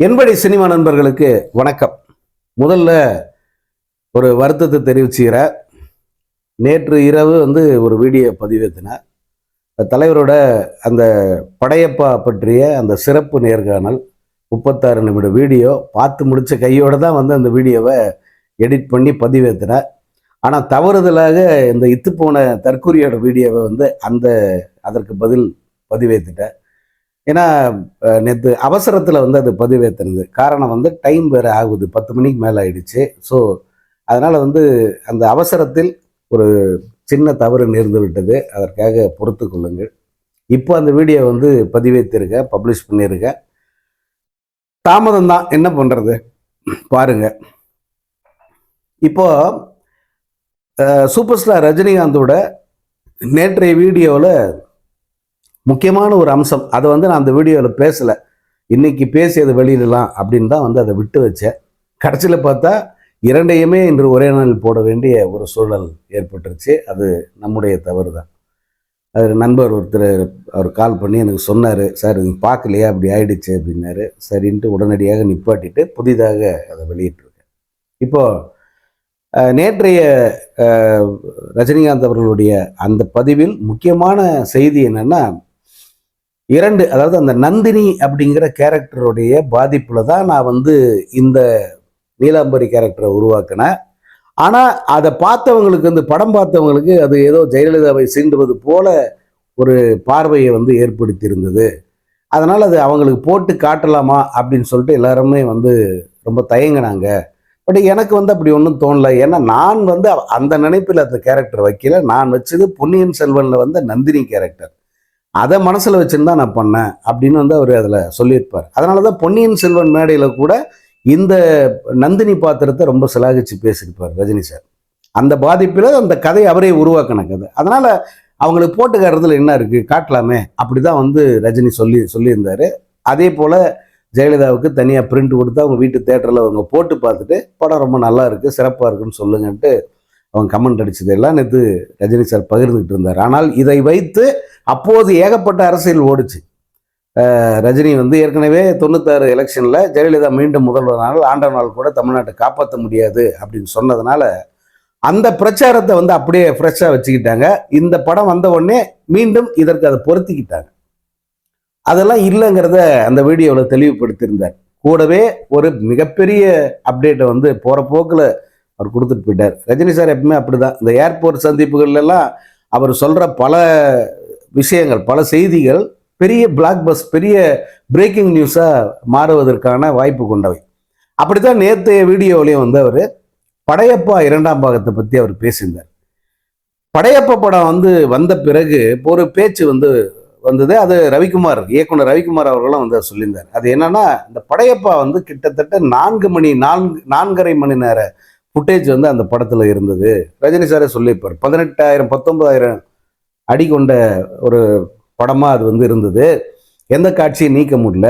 என்படி cinema நண்பர்களுக்கு வணக்கம். முதல்ல ஒரு வருத்தத்தை தெரிவிச்சுக்கிறேன். நேற்று இரவு வந்து ஒரு வீடியோ பதிவேற்றினேன் தலைவரோட அந்த படையப்பா பற்றிய அந்த சிறப்பு நேர்காணல் முப்பத்தாறு நிமிட வீடியோ பார்த்து முடித்த கையோடு தான் வந்து அந்த வீடியோவை எடிட் பண்ணி பதிவேற்றினேன் ஆனால் தவறுதலாக இந்த இத்து போன தற்கூரியோட வீடியோவை வந்து அந்த அதற்கு பதில் பதிவேற்றிட்டேன் ஏன்னா நேற்று அவசரத்தில் வந்து அது பதிவேற்றினது காரணம் வந்து டைம் வேறு ஆகுது. பத்து மணிக்கு மேலே ஆயிடுச்சு. ஸோ அதனால் வந்து அந்த அவசரத்தில் ஒரு சின்ன தவறு நேர்ந்து விட்டது. அதற்காக பொறுத்து கொள்ளுங்கள். இப்போ அந்த வீடியோ வந்து பதிவேற்றிருக்கேன் பப்ளிஷ் பண்ணியிருக்கேன் தாமதம் தான் என்ன பண்ணுறது பாருங்க. இப்போ சூப்பர் ஸ்டார் ரஜினிகாந்தோட நேற்றைய வீடியோவில் முக்கியமான ஒரு அம்சம். அதை வந்து நான் அந்த வீடியோவில் பேசலை. இன்னைக்கு பேசியது வெளியிடலாம் அப்படின்னு தான் வந்து அதை விட்டு வச்சேன். கடைசியில் பார்த்தா இரண்டையுமே இன்று ஒரே நாளில் போட வேண்டிய ஒரு சூழல் ஏற்பட்டுருச்சு. அது நம்முடைய தவறு தான் அது நண்பர் ஒருத்தர் அவர் கால் பண்ணி எனக்கு சொன்னார் சார் நீங்கள் பார்க்கலையா? அப்படி ஆயிடுச்சு அப்படின்னாரு. சரின்ட்டு உடனடியாக நிப்பாட்டிட்டு புதிதாக அதை வெளியிட்டிருக்கேன். இப்போது நேற்றைய ரஜினிகாந்த் அவர்களுடைய அந்த பதிவில் முக்கியமான செய்தி என்னென்னா இரண்டு அதாவது அந்த நந்தினி அப்படிங்கிற கேரக்டருடைய பாதிப்புல தான் நான் வந்து இந்த நீலாம்பரி கேரக்டரை உருவாக்கினேன். ஆனால் அதை பார்த்தவங்களுக்கு இந்த படம் பார்த்தவங்களுக்கு அது ஏதோ ஜெயலலிதாவை சீண்டுவது போல ஒரு பார்வையை வந்து ஏற்படுத்தியிருந்தது. அதனால் அது அவங்களுக்கு போட்டு காட்டலாமா அப்படின்னு சொல்லிட்டு எல்லாருமே வந்து ரொம்ப தயங்கினாங்க. பட் எனக்கு வந்து அப்படி ஒன்றும் தோணல. ஏன்னா நான் வந்து அந்த நினைப்பில் அந்த கேரக்டர் வைக்கல. நான் வச்சது பொன்னியின் செல்வனில் வந்து நந்தினி கேரக்டர். அதை மனசில் வச்சுருந்தா தான் நான் பண்ணேன் அப்படின்னு வந்து அவர் அதில் சொல்லியிருப்பார். அதனால தான் பொன்னியின் செல்வன் மேடையில் கூட இந்த நந்தினி பாத்திரத்தை ரொம்ப சிலாகிச்சு பேசியிருப்பார் ரஜினி சார். அந்த பாதிப்பில் அந்த கதையை அவரே உருவாக்கின கதை அதனால் அவங்களுக்கு போட்டு என்ன இருக்குது காட்டலாமே. அப்படி தான் வந்து ரஜினி சொல்லி சொல்லியிருந்தார். அதே போல் ஜெயலலிதாவுக்கு தனியாக பிரிண்ட் கொடுத்து அவங்க வீட்டு தேட்டரில் அவங்க போட்டு பார்த்துட்டு படம் ரொம்ப நல்லா இருக்குது சிறப்பாக இருக்குன்னு சொல்லுங்கன்ட்டு அவங்க கமெண்ட் அடிச்சதெல்லாம் நேற்று ரஜினி சார் பகிர்ந்துக்கிட்டு இருந்தார். ஆனால் இதை வைத்து அப்போது ஏகப்பட்ட அரசியல் ஓடுச்சு. ரஜினி வந்து ஏற்கனவே தொண்ணூத்தாறு எலெக்ஷனில் ஜெயலலிதா மீண்டும் முதல்வர் நாள் நாள் கூட தமிழ்நாட்டை காப்பாற்ற முடியாது அப்படின்னு சொன்னதுனால அந்த பிரச்சாரத்தை வந்து அப்படியே ஃப்ரெஷ்ஷாக வச்சுக்கிட்டாங்க. இந்த படம் வந்த உடனே மீண்டும் இதற்கு அதை பொருத்திக்கிட்டாங்க. அதெல்லாம் இல்லைங்கிறத அந்த வீடியோவில் தெளிவுபடுத்தியிருந்தார். கூடவே ஒரு மிகப்பெரிய அப்டேட்டை வந்து போகிற போக்கில் அவர் கொடுத்துட்டு போயிட்டார். ரஜினி சார் எப்பவுமே அப்படிதான். இந்த ஏர்போர்ட் சந்திப்புகள்ல எல்லாம் அவர் சொல்கிற பல விஷயங்கள் பல செய்திகள் பெரிய பிளாக் பஸ் பெரிய பிரேக்கிங் நியூஸாக மாறுவதற்கான வாய்ப்பு கொண்டவை. அப்படித்தான் நேற்றைய வீடியோவிலையும் வந்து அவர் படையப்பா இரண்டாம் பாகத்தை பற்றி அவர் பேசியிருந்தார். படையப்பா படம் வந்து வந்த பிறகு ஒரு பேச்சு வந்து வந்தது. அது ரவிக்குமார் இயக்குனர் ரவிக்குமார் அவர்களும் வந்து சொல்லியிருந்தார். அது என்னன்னா இந்த படையப்பா வந்து கிட்டத்தட்ட நான்கு மணி நான்கு நான்கரை மணி நேர ஃபுட்டேஜ் வந்து அந்த படத்தில் இருந்தது. ரஜினி சாரே சொல்லியிருப்பார் பதினெட்டாயிரம் பத்தொன்பதாயிரம் அடி கொண்ட ஒரு படமாக அது வந்து இருந்தது. எந்த காட்சியும் நீக்க முடியல.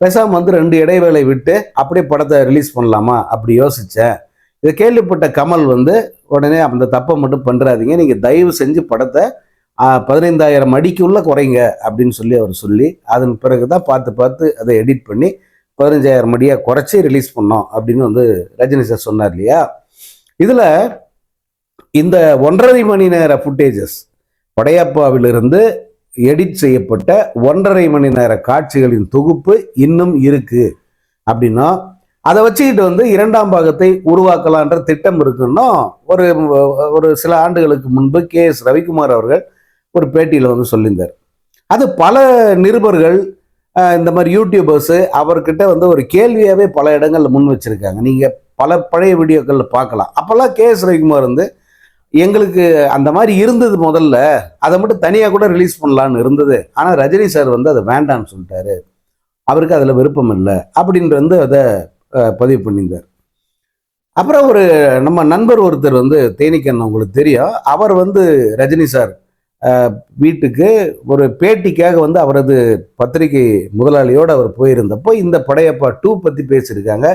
பேசாமல் வந்து ரெண்டு இடைவேளை விட்டு அப்படியே படத்தை ரிலீஸ் பண்ணலாமா அப்படி யோசித்தேன் இதை கேள்விப்பட்ட கமல் வந்து உடனே அந்த தப்பை மட்டும் பண்ணுறாதீங்க நீங்கள் தயவு செஞ்சு படத்தை பதினைந்தாயிரம் அடிக்குள்ளே குறைங்க அப்படின்னு சொல்லி அவர் சொல்லி அதன் பிறகு தான் பார்த்து பார்த்து அதை எடிட் பண்ணி பதினஞ்சாயிரம் அடியாக குறைச்சி ரிலீஸ் பண்ணோம் அப்படின்னு வந்து ரஜினி சார் சொன்னார் இல்லையா? இதில் இந்த ஒன்றரை மணி நேர ஃபுட்டேஜஸ் படையப்பாவிலிருந்து எடிட் செய்யப்பட்ட ஒன்றரை மணி நேர காட்சிகளின் தொகுப்பு இன்னும் இருக்குது அப்படின்னா அதை வச்சுக்கிட்டு வந்து இரண்டாம் பாகத்தை உருவாக்கலான்ற திட்டம் இருக்குன்னா ஒரு ஒரு சில ஆண்டுகளுக்கு முன்பு கே எஸ் ரவிக்குமார் அவர்கள் ஒரு பேட்டியில் வந்து சொல்லியிருந்தார். அது பல நிருபர்கள் இந்த மாதிரி யூடியூபர்ஸு அவர்கிட்ட வந்து ஒரு கேள்வியாகவே பல இடங்களில் முன் வச்சிருக்காங்க. நீங்கள் பல பழைய வீடியோக்களில் பார்க்கலாம். அப்போல்லாம் கே எஸ் ரவிக்குமார் வந்து எங்களுக்கு அந்த மாதிரி இருந்தது முதல்ல அதை மட்டும் தனியாக கூட ரிலீஸ் பண்ணலான்னு இருந்தது. ஆனால் ரஜினி சார் வந்து அதை வேண்டான்னு சொல்லிட்டாரு. அவருக்கு அதில் விருப்பம் இல்லை அப்படின்ட்டு வந்து அதை பதிவு பண்ணியிருந்தார். அப்புறம் ஒரு நம்ம நண்பர் ஒருத்தர் வந்து தேனிக்கண்ணன் உங்களுக்கு தெரியும். அவர் வந்து ரஜினி சார் வீட்டுக்கு ஒரு பேட்டிக்காக வந்து அவரது பத்திரிகை முதலாளியோடு அவர் போயிருந்தப்போ இந்த படையப்பா டூ பற்றி பேசியிருக்காங்க.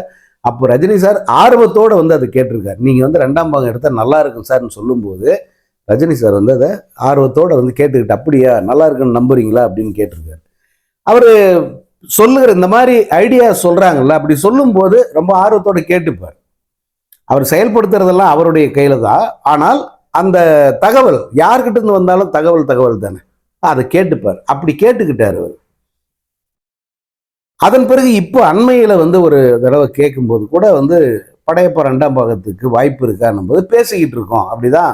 அப்போ ரஜினி சார் ஆர்வத்தோடு வந்து அதை கேட்டிருக்காரு. நீங்கள் வந்து ரெண்டாம் பாகம் எடுத்தால் நல்லா இருக்கும் சார்னு சொல்லும்போது ரஜினி சார் வந்து அதை ஆர்வத்தோடு வந்து கேட்டுக்கிட்டு அப்படியா நல்லா இருக்குன்னு நம்புறீங்களா? அப்படின்னு கேட்டிருக்காரு. அவர் சொல்லுகிற இந்த மாதிரி ஐடியா சொல்கிறாங்கல்ல அப்படி சொல்லும்போது ரொம்ப ஆர்வத்தோடு கேட்டுப்பார். அவர் செயல்படுத்துறதெல்லாம் அவருடைய கையில் தான். ஆனால் அந்த தகவல் யார்கிட்ட இருந்து வந்தாலும் தகவல் தகவல் தானே. அதை கேட்டுப்பார். அப்படி கேட்டுக்கிட்டார் அவர். அதன் பிறகு இப்போ அண்மையில் வந்து ஒரு தடவை கேட்கும்போது கூட வந்து படையப்பா ரெண்டாம் பாகத்துக்கு வாய்ப்பு இருக்கான்னும்போது பேசிக்கிட்டு இருக்கோம். அப்படிதான்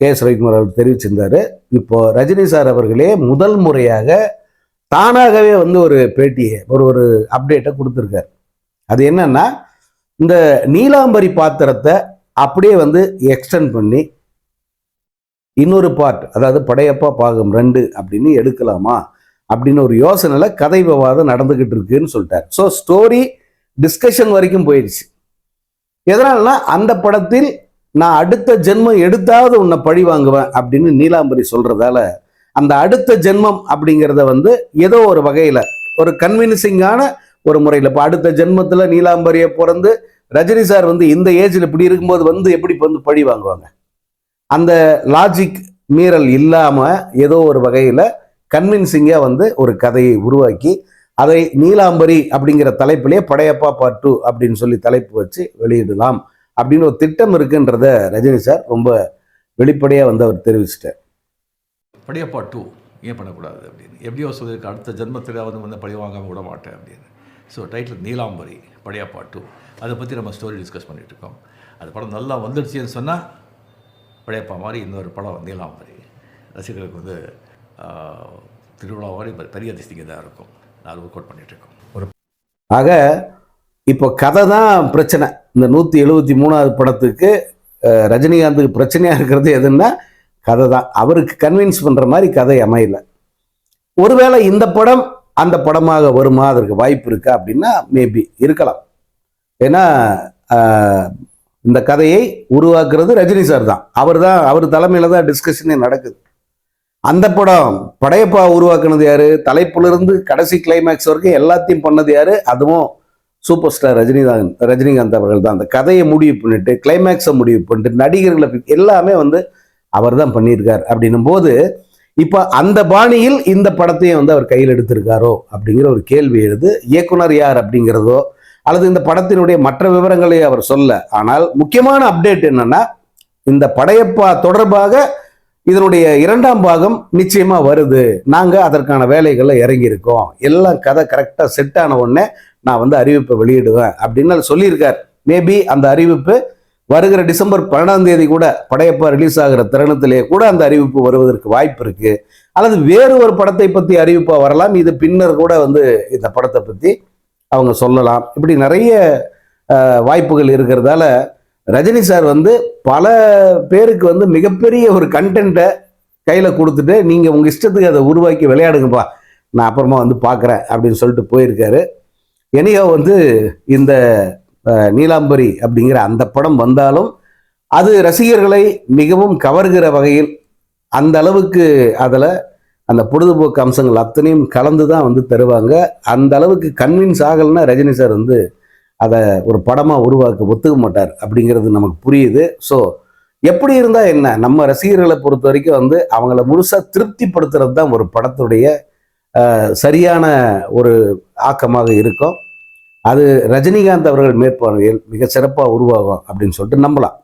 கே. எஸ். ரவிக்குமார் அவர் தெரிவிச்சிருந்தாரு. இப்போ ரஜினி சார் அவர்களே முதல் முறையாக தானாகவே வந்து ஒரு பேட்டியை ஒரு ஒரு அப்டேட்டை கொடுத்துருக்காரு. அது என்னன்னா இந்த நீலாம்பரி பாத்திரத்தை அப்படியே வந்து எக்ஸ்டெண்ட் பண்ணி இன்னொரு பார்ட் அதாவது படையப்பா பாகம் ரெண்டு அப்படின்னு எடுக்கலாமா? அப்படின்னு ஒரு யோசனையில் கதை விவாதம் நடந்துகிட்டு இருக்குன்னு சொல்லிட்டார். ஸோ ஸ்டோரி டிஸ்கஷன் வரைக்கும் போயிடுச்சு. எதனால்னா அந்த படத்தில் நான் அடுத்த ஜென்மம் எடுத்தாவது உன்னை பழி வாங்குவேன் அப்படின்னு நீலாம்பரி சொல்றதால அந்த அடுத்த ஜென்மம் அப்படிங்கிறத வந்து ஏதோ ஒரு வகையில் ஒரு கன்வின்சிங்கான ஒரு முறையில் இப்போ அடுத்த ஜென்மத்தில் நீலாம்பரியை பிறந்து ரஜினி சார் வந்து இந்த ஏஜில் இப்படி இருக்கும்போது வந்து எப்படி வந்து பழி வாங்குவாங்க? அந்த லாஜிக் மீறல் இல்லாமல் ஏதோ ஒரு வகையில் கன்வின்சிங்காக வந்து ஒரு கதையை உருவாக்கி அதை நீலாம்பரி அப்படிங்கிற தலைப்பிலே படையப்பா பார்ட் டூ அப்படின்னு சொல்லி தலைப்பு வச்சு வெளியிடலாம் அப்படின்னு ஒரு திட்டம் இருக்குன்றத ரஜினி சார் ரொம்ப வெளிப்படையாக வந்து அவர் தெரிவிச்சிட்டார். படையப்பா டூ ஏன் பண்ணக்கூடாது அப்படின்னு. எப்படியோ சொல்லியிருக்க அடுத்த ஜென்மத்தில் வந்து பழி வாங்காமல் விட மாட்டேன் அப்படின்னு. So title Neelambari Padayappa to அதை பற்றி நம்ம ஸ்டோரி டிஸ்கஸ் பண்ணிட்டு இருக்கோம். அது படம் நல்லா வந்துடுச்சுன்னு சொன்னால் படையப்பா மாதிரி இன்னொரு படம் நீலாம்பரி. ரசிகர்களுக்கு வந்து திருவிழா பெரிய திஸ்திங்க தான் இருக்கும். நான் ஒர்க் அவுட் பண்ணிகிட்ருக்கோம் ஒரு ஆக இப்போ கதை தான் பிரச்சனை. இந்த நூற்றி எழுபத்தி மூணாவது படத்துக்கு ரஜினிகாந்துக்கு பிரச்சனையாக இருக்கிறது எதுன்னா கதை தான். அவருக்கு கன்வின்ஸ் பண்ணுற மாதிரி கதை அமையல. ஒருவேளை இந்த படம் அந்த படமாக வருமா? அதற்கு வாய்ப்பு இருக்கா? அப்படின்னா மேபி இருக்கலாம். ஏன்னா இந்த கதையை உருவாக்குறது ரஜினி சார் தான். அவர் தான் அவர் தலைமையில் தான் டிஸ்கஷனே நடக்குது. அந்த படம் படையப்பா உருவாக்குனது யாரு? தலைப்புலேருந்து கடைசி கிளைமேக்ஸ் வரைக்கும் எல்லாத்தையும் பண்ணது யாரு? அதுவும் சூப்பர் ஸ்டார் ரஜினிகாந்த் ரஜினிகாந்த் அவர்கள் தான். அந்த கதையை முடிவு பண்ணிட்டு கிளைமேக்ஸை முடிவு பண்ணிட்டு நடிகர்களை எல்லாமே வந்து அவர் தான் பண்ணியிருக்கார் அப்படின்னும் போது இப்போ அந்த பாணியில் இந்த படத்தையும் வந்து அவர் கையில் எடுத்திருக்காரோ அப்படிங்கிற ஒரு கேள்வி எழுது. இயக்குனர் யார் அப்படிங்கிறதோ அல்லது இந்த படத்தினுடைய மற்ற விவரங்களை அவர் சொல்ல. ஆனால் முக்கியமான அப்டேட் என்னன்னா இந்த படையப்பா தொடர்பாக இதனுடைய இரண்டாம் பாகம் நிச்சயமா வருது. நாங்க அதற்கான வேலைகள்ல இறங்கியிருக்கோம். எல்லாம் கதை கரெக்டா செட் ஆன உடனே நான் வந்து அறிவிப்பை வெளியிடுவேன் அப்படின்னு சொல்லியிருக்கார். மேபி அந்த அறிவிப்பு வருகிற டிசம்பர் பன்னெண்டாம் தேதி கூட படையப்பா ரிலீஸ் ஆகிற தருணத்திலே கூட அந்த அறிவிப்பு வருவதற்கு வாய்ப்பு இருக்கு. அல்லது வேறு ஒரு படத்தை பத்தி அறிவிப்பா வரலாம். இது பின்னர் கூட வந்து இந்த படத்தை பத்தி அவங்க சொல்லலாம். இப்படி நிறைய வாய்ப்புகள் இருக்கிறதால ரஜினி சார் வந்து பல பேருக்கு வந்து மிகப்பெரிய ஒரு கண்டென்ட்டை கையில் கொடுத்துட்டு நீங்கள் உங்கள் இஷ்டத்துக்கு அதை உருவாக்கி விளையாடுங்கப்பா. நான் அப்புறமா வந்து பார்க்குறேன் அப்படின்னு சொல்லிட்டு போயிருக்காரு. எனியோ வந்து இந்த நீலாம்பரி அப்படிங்கிற அந்த படம் வந்தாலும் அது ரசிகர்களை மிகவும் கவர்கிற வகையில் அந்த அளவுக்கு அதில் அந்த பொழுதுபோக்கு அம்சங்கள் அத்தனையும் கலந்து தான் வந்து தருவாங்க. அந்த அளவுக்கு கன்வின்ஸ் ஆகலைன்னா ரஜினி சார் வந்து அதை ஒரு படமாக உருவாக்க ஒத்துக்க மாட்டார் அப்படிங்கிறது நமக்கு புரியுது. ஸோ எப்படி இருந்தால் என்ன? நம்ம ரசிகர்களை பொறுத்த வரைக்கும் வந்து அவங்கள முழுசாக திருப்திப்படுத்துறது தான் ஒரு படத்துடைய சரியான ஒரு ஆக்கமாக இருக்கும். அது ரஜினிகாந்த் அவர்கள் மேற்பார்வையில் மிக சிறப்பாக உருவாகும் அப்படின்னு சொல்லிட்டு நம்பலாம்.